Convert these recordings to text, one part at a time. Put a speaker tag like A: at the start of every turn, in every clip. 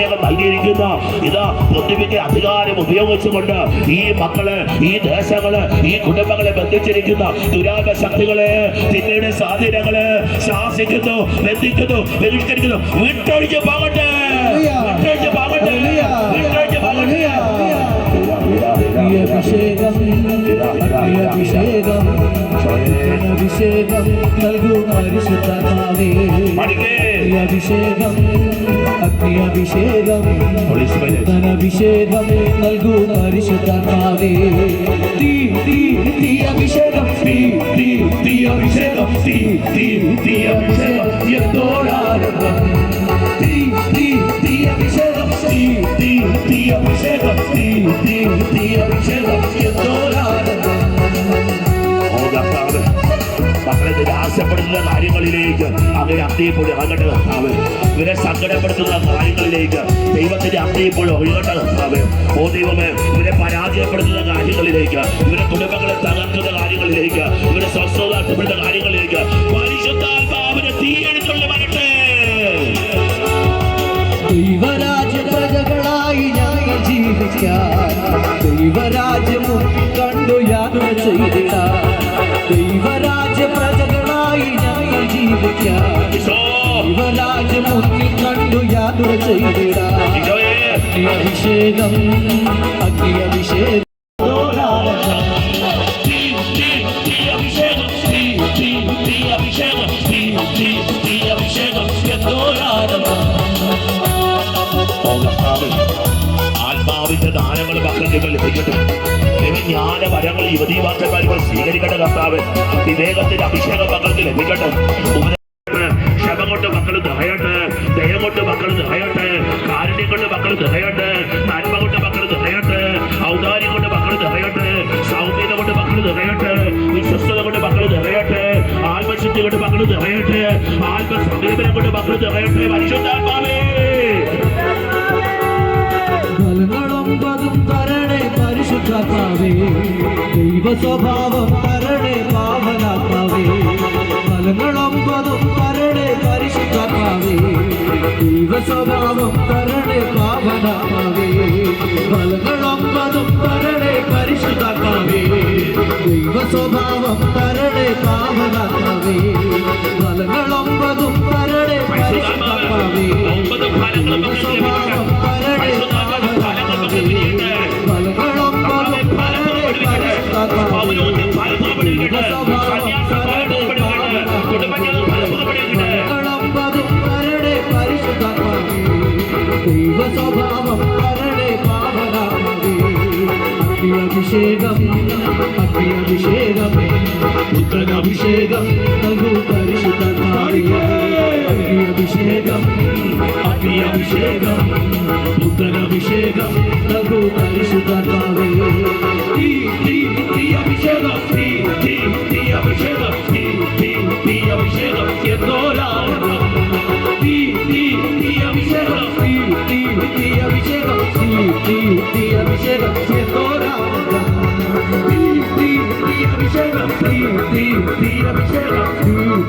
A: അഭിഷേകം നൽകിയിരിക്കുന്ന ഇതാ പൃഥ്വിക്ക് അധികാരം ഉപയോഗിച്ചുകൊണ്ട് ഈ മക്കൾ ഈ ദേശങ്ങൾ ഈ കുടുംബങ്ങളെ ബന്ധിച്ചിരിക്കുന്ന ദുരാഗ ശക്തികളെ തിന്മയുടെ സ്വാധീനങ്ങളെ ശാസിക്കുന്നു ബന്ധിക്കുന്നു ബഹിഷ്കരിക്കുന്നു. വിട്ടൊഴിച്ച് പോകട്ടെ. വിട്ടൊഴിച്ച് പോകട്ടെ. വിട്ടൊഴിച്ച് പോകട്ടെ.
B: ഈ അഭിഷേകം ഈ അഭിഷേകം അഭിഷേകം നൽകൂ പരിശുദ്ധാത്മാവേ അഭിഷേകം അഗ്നി അഭിഷേകം. അഭിഷേകം നൽകൂ പരിശുദ്ധാത്മാവേ. തീ തീ തീ അഭിഷേകം. തീ തീ തീ അഭിഷേകം. തീ തീ തീ അഭിഷേകം. എന്തോരാനന്ദം. തീ തീ തീ അഭിഷേകം. തീ തീ തീ അഭിഷേകം. തീ തീ തീ അഭിഷേകം.
A: നിരാശപ്പെടുത്തുന്ന കാര്യങ്ങളിലേക്ക് അങ്ങനെ അന്ത്യപ്പോൾ ഇറങ്ങട്ടെ കർത്താവ് ഇവരെ സങ്കടപ്പെടുത്തുന്ന കാര്യങ്ങളിലേക്ക് ദൈവത്തിന്റെ അന്ത്യപ്പോൾ ഒഴുകട്ടെ കർത്താവ് ഓ ദൈവമേ ഇവരെ പരാജയപ്പെടുത്തുന്ന കാര്യങ്ങളിലേക്ക് ഇവരെ കുടുംബങ്ങളെ തകർക്കുന്ന കാര്യങ്ങളിലേക്ക് ഇവരെ സ്വസ്ഥതപ്പെടുന്ന കാര്യങ്ങളിലേക്ക് പരിശുദ്ധാത്മാവിനെ
B: ദൈവരാജ്യ പ്രജകളായി ഞങ്ങൾ ജീവിക്കാൻ. ദൈവരാജ്യം അഭിഷേകം,
A: തീ, തീ, തീ അഭിഷേകം, എന്തോരാനന്ദം. ഓ കർത്താവേ, ആത്മാവിന്റെ ദാനങ്ങൾ മക്കൾക്ക് ലഭിക്കട്ടെ ജ്ഞാന വരങ്ങൾ യുവതീവാക്കന്മാർ സ്വീകരിക്കട്ടെ കർത്താവ് വിവേകത്തിന്റെ അഭിഷേകം മക്കൾക്ക് ലഭിക്കട്ടെ നിറയട്ടെ കാരുണ്യം കൊണ്ട് മക്കൾ നിറയട്ടെ നന്മ കൊണ്ട് മക്കൾ നിറയട്ടെ ഔദാര്യം കൊണ്ട് മക്കൾ നിറയട്ടെ സൗമ്യത കൊണ്ട് മക്കൾ നിറയട്ടെ വിശ്വസ്തത കൊണ്ട് മക്കൾ നിറയട്ടെ ആത്മശുദ്ധി കൊണ്ട് മക്കൾ നിറയട്ടെ ആത്മസമീപനം കൊണ്ട് മക്കൾ നിറയട്ടെ പരിശുദ്ധാത്മാവേ.
B: ഫലങ്ങളൊമ്പതും തരണേ പരിശുദ്ധാത്മാവേ. ദൈവ സ്വഭാവം തരണേ പാവനാത്മാവേ. ഫലങ്ങളൊമ്പതും തരണേ പരിശുദ്ധാത്മാവേ ദൈവ സ്വഭാവം തരണേ പാവനാത്മാവേ ഫലങ്ങളൊമ്പതും തരണേ പരിശുദ്ധാത്മാവേ ദൈവ സ്വഭാവം തരണേ പാവനാത്മാവേ അഭിഷേകം അഭിഷേകം പുത്രനഭിഷേകം നൽകൂ പരിശുദ്ധാത്മാവേ അഭിഷേകം അഭിഷേകം പുത്രനഭിഷേകം നൽകൂ പരിശുദ്ധാത്മാവേ
A: തീ തീ തീ അഭിഷേകം തീ തീ തീ അഭിഷേകം തീ തീ തീ അഭിഷേകം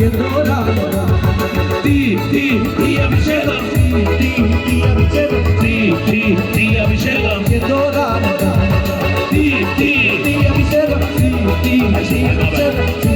B: Τι, τι, τι αμυζέλα, τι, τι, τι αμυζέλα, τι,
A: τι, τι αμυζέλα, τι, τι, τι αμυζέλα, τι αμυζέλα, τι αμυζέλα.